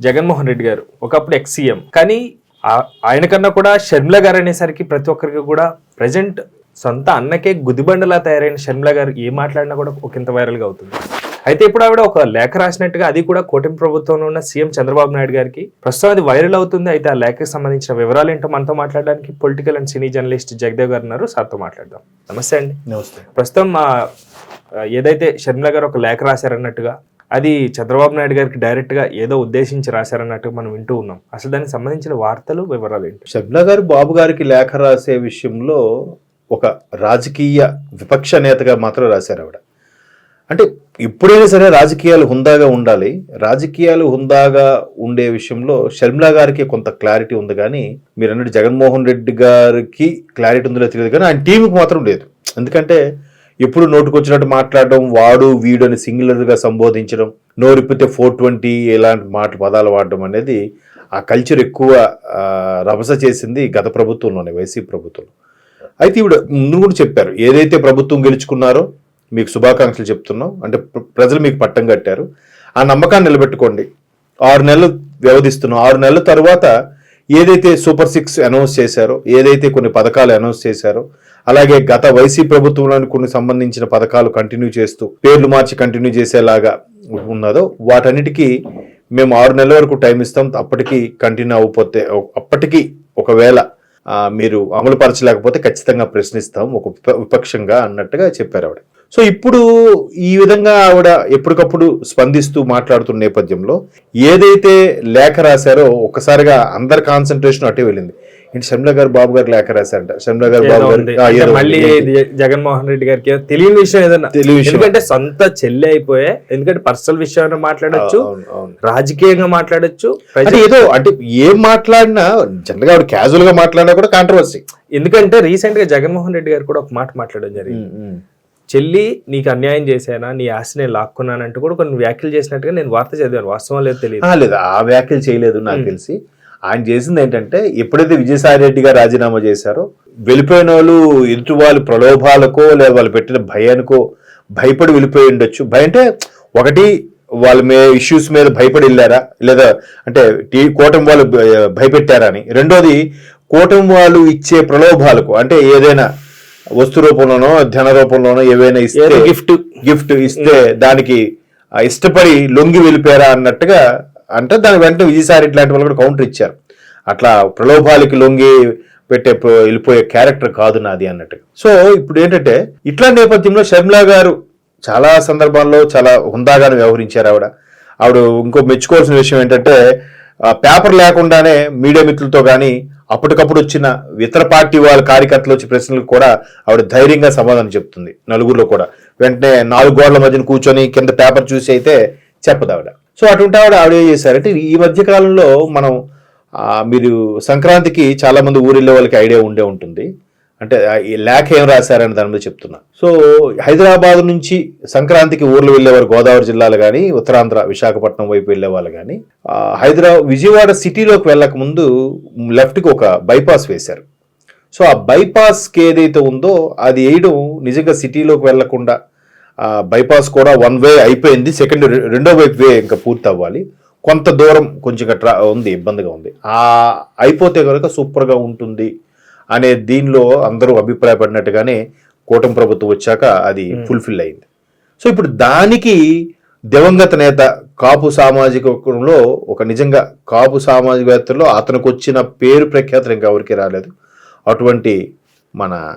జగన్మోహన్ రెడ్డి గారు ఒకప్పుడు ex CM కానీ ఆయన కన్నా కూడా షర్మిల గారు అనేసరికి ప్రతి ఒక్కరికి కూడా ప్రజెంట్ సొంత అన్నకే గుదిబండలా తయారైన షర్మిల గారు ఏం మాట్లాడినా కూడా ఒకంత వైరల్గా అవుతుంది. అయితే ఇప్పుడు ఆవిడ ఒక లేఖ రాసినట్టుగా అది కూడా కూటమి ప్రభుత్వంలో ఉన్న సీఎం చంద్రబాబు నాయుడు గారికి ప్రస్తుతం అది వైరల్ అవుతుంది. అయితే ఆ లేఖకి సంబంధించిన వివరాలు ఏంటో మనతో మాట్లాడడానికి political and cine journalist Jagadev garu ఉన్నారు. సార్తో మాట్లాడదాం. నమస్తే అండి. నమస్తే. ప్రస్తుతం ఆ, ఏదైతే షర్మిల గారు ఒక లేఖ రాశారన్నట్టుగా అది చంద్రబాబు నాయుడు గారికి డైరెక్ట్గా ఏదో ఉద్దేశించి రాశారన్నట్టు మనం వింటూ ఉన్నాం. అసలు దానికి సంబంధించిన వార్తలు వివరాలు ఏంటి? షబ్నా గారు బాబు గారికి లేఖ రాసే విషయంలో ఒక రాజకీయ విపక్ష నేతగా మాత్రం రాశారు ఆవిడ. అంటే ఎప్పుడైనా సరే రాజకీయాలు హుందాగా ఉండాలి. రాజకీయాలు హుందాగా ఉండే విషయంలో షర్మిలా గారికి కొంత క్లారిటీ ఉంది కానీ మీరు అన్నట్టు జగన్మోహన్ రెడ్డి గారికి క్లారిటీ ఉందో తెలియదు కానీ ఆయన టీంకి మాత్రం లేదు. ఎందుకంటే ఎప్పుడు నోటుకొచ్చినట్టు మాట్లాడడం వాడు వీడు అని సింగులర్గా సంబోధించడం నోరిప్పితే ఫోర్ ట్వంటీ ఇలాంటి మాట పదాలు వాడడం అనేది ఆ కల్చర్ ఎక్కువ రభస చేసింది గత ప్రభుత్వంలోనే వైసీపీ ప్రభుత్వంలో. అయితే ఇవిడ ముందు కూడా చెప్పారు ఏదైతే ప్రభుత్వం గెలుచుకున్నారో మీకు శుభాకాంక్షలు చెప్తున్నాం అంటే ప్ర- ప్రజలు మీకు పట్టం కట్టారు ఆ నమ్మకాన్ని నిలబెట్టుకోండి. ఆరు నెలలు వ్యవధిస్తున్నాం ఆరు నెలల తర్వాత ఏదైతే సూపర్ సిక్స్ అనౌన్స్ చేశారో ఏదైతే కొన్ని పథకాలు అనౌన్స్ చేశారో అలాగే గత వైసీ ప్రభుత్వంలోని కొన్ని సంబంధించిన పథకాలు కంటిన్యూ చేస్తూ పేర్లు మార్చి కంటిన్యూ చేసేలాగా ఉన్నదో వాటన్నిటికీ మేము ఆరు నెలల వరకు టైం ఇస్తాం. అప్పటికి కంటిన్యూ అవ్వకపోతే అప్పటికి ఒకవేళ మీరు అమలు పరచలేకపోతే ఖచ్చితంగా ప్రశ్నిస్తాం. ఒక విపక్షంగా అన్నట్టుగా చెప్పారు ఆవిడ. సో ఇప్పుడు ఈ విధంగా ఆవిడ ఎప్పటికప్పుడు స్పందిస్తూ మాట్లాడుతున్న నేపథ్యంలో ఏదైతే లేఖ రాశారో ఒక్కసారిగా అందరి కాన్సన్ట్రేషన్ అటే వెళ్ళింది. ఏంటి షర్మిల గారు బాబు గారు లేఖ రాశారంట? షర్మిల గారు బాబు. గారు అంటే మళ్ళీ జగన్మోహన్ రెడ్డి గారికి తెలియని విషయం ఏదన్నా. తెలియని విషయం. ఎందుకంటే సొంత చెల్లి అయిపోయే ఎందుకంటే పర్సనల్ విషయాన్ని మాట్లాడొచ్చు. రాజకీయంగా మాట్లాడొచ్చు అంటే ఏదో అంటే ఏం మాట్లాడినా జనరల్గా క్యాజువల్గా మాట్లాడినా కూడా కాంట్రవర్సీ ఎందుకంటే రీసెంట్గా జగన్మోహన్ రెడ్డి గారు కూడా ఒక మాట మాట్లాడడం జరిగింది. చెల్లి నీకు అన్యాయం చేశానా? నీ ఆస్తి నేను లాక్కున్నానంటూ కూడా కొన్ని వ్యాఖ్యలు చేసినట్టుగా నేను వార్త చదివాను. వాస్తవం లేదు తెలియదు. ఆ, లేదు. ఆ వ్యాఖ్యలు చేయలేదు నాకు తెలిసి. ఆయన చేసింది ఏంటంటే ఎప్పుడైతే విజయసాయి రెడ్డి గారు రాజీనామా చేశారో వెళ్ళిపోయిన వాళ్ళు ఎదుటి వాళ్ళు ప్రలోభాలకో లేదా వాళ్ళు పెట్టిన భయానికో భయపడి వెళ్ళిపోయి ఉండొచ్చు. భయం అంటే ఒకటి వాళ్ళ మే ఇష్యూస్ మీద భయపడి వెళ్ళారా? లేదా అంటే టీ కూటమి వాళ్ళు భయపెట్టారా అని. రెండోది కూటమి వాళ్ళు ఇచ్చే ప్రలోభాలకు అంటే ఏదైనా వస్తు రూపంలోనో ధన రూపంలోనో ఏవైనా ఇస్తే gift. గిఫ్ట్. ఇస్తే దానికి ఇష్టపడి లొంగి వెళ్ళిపోయారా అన్నట్టుగా అంటే దాని వెంటనే విజయసాయి రెడ్డి లాంటి వాళ్ళు కూడా కౌంటర్ ఇచ్చారు. అట్లా ప్రలోభాలకి లొంగి పెట్టే వెళ్ళిపోయే క్యారెక్టర్ కాదు నాది అన్నట్టుగా. సో ఇప్పుడు ఏంటంటే ఇట్లా నేపథ్యంలో షర్మిలా గారు చాలా సందర్భాల్లో చాలా హుందాగానే వ్యవహరించారు ఆవిడ. ఆవిడ ఇంకో మెచ్చుకోవాల్సిన విషయం ఏంటంటే పేపర్ లేకుండానే మీడియా మిత్రులతో కానీ అప్పటికప్పుడు వచ్చిన ఇతర పార్టీ వాళ్ళ కార్యకర్తలు వచ్చి ప్రశ్నలకు కూడా ఆవిడ ధైర్యంగా సమాధానం చెప్తుంది. నలుగురిలో కూడా. వెంటనే నాలుగు గోడల మధ్యన కూర్చొని కింద పేపర్ చూసి అయితే చెప్పదు ఆవిడ. సో అటువంటి ఆవిడ ఆవిడ ఏం చేశారంటే ఈ మధ్య కాలంలో మనం మీరు సంక్రాంతికి చాలా మంది వాళ్ళకి ఐడియా ఉండే ఉంటుంది. అంటే ఈ లేఖ ఏం రాశారని దాని మీద చెప్తున్నా. సో హైదరాబాద్ నుంచి సంక్రాంతికి ఊర్లు వెళ్ళేవారు గోదావరి జిల్లాలు కానీ ఉత్తరాంధ్ర విశాఖపట్నం వైపు వెళ్ళే వాళ్ళు కానీ హైదరాబాద్ విజయవాడ సిటీలోకి వెళ్ళక ముందు లెఫ్ట్కి ఒక బైపాస్ వేశారు. సో ఆ బైపాస్కి ఏదైతే ఉందో అది వేయడం నిజంగా సిటీలోకి వెళ్ళకుండా ఆ బైపాస్ కూడా వన్ వే అయిపోయింది. సెకండ్ రెండో వైపు వే ఇంకా పూర్తి అవ్వాలి కొంత దూరం కొంచెం ట్రా ఉంది ఇబ్బందిగా ఉంది. ఆ అయిపోతే కనుక సూపర్గా ఉంటుంది. అనే దీనిలో అందరూ అభిప్రాయపడినట్టుగానే కూటమి ప్రభుత్వం వచ్చాక అది ఫుల్ఫిల్ అయింది. సో ఇప్పుడు దానికి దివంగత నేత కాపు సామాజికంలో ఒక నిజంగా కాపు సామాజికవేత్తలో అతనికి వచ్చిన పేరు ప్రఖ్యాతులు ఇంకా ఎవరికి రాలేదు. అటువంటి మన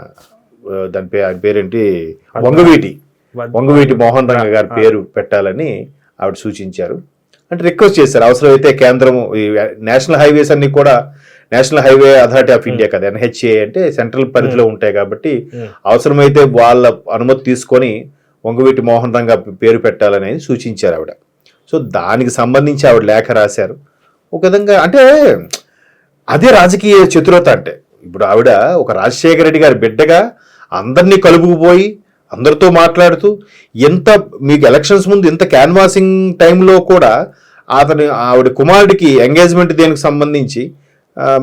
దాని పే ఆయన పేరేంటి? వంగవీటి. వంగవీటి మోహన్ రంగ గారి పేరు పెట్టాలని ఆవిడ సూచించారు. అంటే రిక్వెస్ట్ చేశారు. అవసరమైతే కేంద్రం ఈ నేషనల్ హైవేస్ అన్ని కూడా national highway authority of India కదా ఎన్హెచ్ఏ అంటే సెంట్రల్ పరిధిలో ఉంటాయి కాబట్టి అవసరమైతే వాళ్ళ అనుమతి తీసుకొని వంగవీటి మోహన్ రంగ పేరు పెట్టాలని సూచించారు ఆవిడ. సో దానికి సంబంధించి ఆవిడ లేఖ రాశారు. ఒక విధంగా అంటే అదే రాజకీయ చతురత అంటే ఇప్పుడు ఆవిడ ఒక రాజశేఖర రెడ్డి గారి బిడ్డగా అందరినీ కలుపుకుపోయి అందరితో మాట్లాడుతూ ఎంత మీకు ఎలక్షన్స్ ముందు ఎంత క్యాన్వాసింగ్ టైంలో కూడా అతని ఆవిడ కుమారుడికి ఎంగేజ్మెంట్ దేనికి సంబంధించి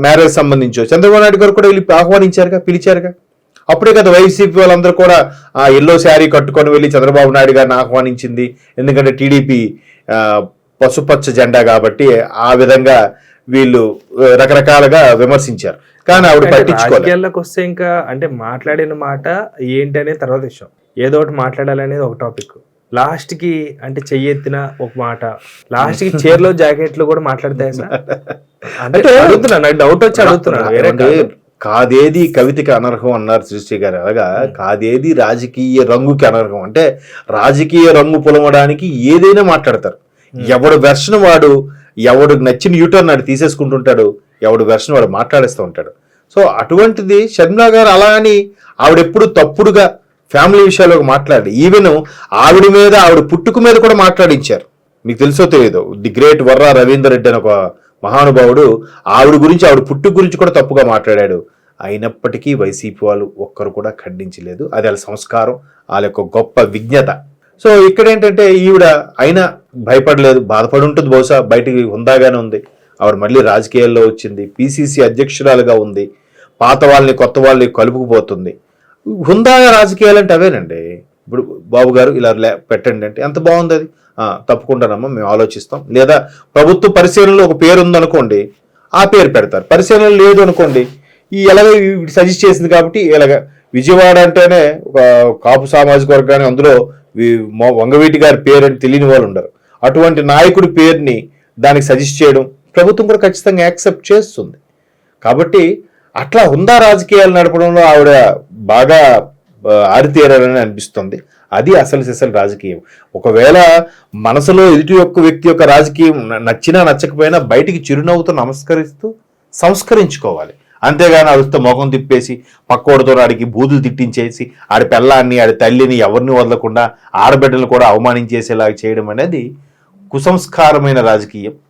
మ్యారేజ్ సంబంధించో. చంద్రబాబు నాయుడు గారు కూడా వెళ్ళి ఆహ్వానించారుగా పిలిచారుగా? అప్పుడే కదా వైసీపీ వాళ్ళందరూ కూడా ఆ ఎల్లో శారీ కట్టుకొని వెళ్ళి చంద్రబాబు నాయుడు గారిని ఆహ్వానించింది. ఎందుకంటే టీడీపీ పసుపచ్చ జెండా కాబట్టి ఆ విధంగా వీళ్ళు రకరకాలుగా విమర్శించారు. కానీ ఆవిడ రాజకీయాల్లోకి వస్తే ఇంకా అంటే మాట్లాడిన మాట ఏంటి అనేది తర్వాత విషయం. ఏదో ఒకటి మాట్లాడాలనేది ఒక టాపిక్ లాస్ట్కి అంటే చెయ్యెత్తిన ఒక మాట. లాస్ట్కి చీరలో జాకెట్లు కూడా మాట్లాడతాయి సార్? అంటే అడుగుతున్నా నాకు డౌట్ వచ్చి అడుగుతున్నాను వేరే. కాదేది కవితకి అనర్హం అన్నారు సృష్టి గారు. అలాగా? కాదేది రాజకీయ రంగుకి అనర్హం. అంటే రాజకీయ రంగు పొలమడానికి ఏదైనా మాట్లాడతారు. ఎవడు వెర్షన్ వాడు ఎవడు నచ్చిన యూటర్న్ నాడు తీసేసుకుంటుంటాడు ఎవడు వెర్షన్ వాడు మాట్లాడేస్తూ ఉంటాడు. సో అటువంటిది షర్మిలా గారు అలా అని ఆవిడెప్పుడు తప్పుడుగా ఫ్యామిలీ విషయాల్లో మాట్లాడి ఈవెన్ ఆవిడ మీద ఆవిడ పుట్టుకు మీద కూడా మాట్లాడించారు. మీకు తెలుసో తెలియదు ది గ్రేట్ వర్రా రవీందర్ రెడ్డి అని ఒక మహానుభావుడు ఆవిడ గురించి ఆవిడ పుట్టుకు గురించి కూడా తప్పుగా మాట్లాడాడు. అయినప్పటికీ వైసీపీ వాళ్ళు ఒక్కరు కూడా ఖండించలేదు. అది వాళ్ళ సంస్కారం వాళ్ళ యొక్క గొప్ప విజ్ఞత. సో ఇక్కడ ఏంటంటే ఈవిడ అయినా భయపడలేదు బాధపడి ఉంటుంది బహుశా బయటికి హుందాగానే ఉంది. ఆవిడ మళ్ళీ రాజకీయాల్లో వచ్చింది పీసీసీ అధ్యక్షురాలుగా ఉంది పాత వాళ్ళని కొత్త వాళ్ళని కలుపుకుపోతుంది. హుందాగా రాజకీయాలు అంటే అవేనండి. ఇప్పుడు బాబు గారు ఇలా లే- పెట్టండి అంటే ఎంత బాగుంది అది? తప్పకుండానమ్మా మేము ఆలోచిస్తాం. లేదా ప్రభుత్వ పరిశీలనలో ఒక పేరు ఉందనుకోండి ఆ పేరు పెడతారు. పరిశీలన లేదు అనుకోండి ఈ ఎలాగ సజెస్ట్ చేసింది కాబట్టి ఇలాగ విజయవాడ అంటేనే ఒక కాపు సామాజిక వర్గాన్ని అందులో వంగవీటి గారి పేరు అని తెలియని వాళ్ళు ఉండరు. అటువంటి నాయకుడి పేరుని దానికి సజెస్ట్ చేయడం ప్రభుత్వం కూడా ఖచ్చితంగా యాక్సెప్ట్ చేస్తుంది. కాబట్టి అట్లా హుందా రాజకీయాలు నడపడంలో ఆవిడ బాగా ఆరితేరాలని ఆరితేరారని అనిపిస్తుంది. అది అసలు సిసలు రాజకీయం. ఒకవేళ మనసులో ఎదుటి యొక్క వ్యక్తి యొక్క రాజకీయం నచ్చినా నచ్చకపోయినా బయటికి చిరునవ్వుతో నమస్కరిస్తూ సంస్కరించుకోవాలి. అంతేగాని అడిగితే ముఖం తిప్పేసి పక్కోడితో ఆడికి బూదులు తిట్టించేసి ఆడి పిల్లాన్ని ఆడి తల్లిని ఎవరిని వదలకుండా ఆడబిడ్డలు కూడా అవమానించేసేలాగా చేయడం అనేది కుసంస్కారమైన రాజకీయం.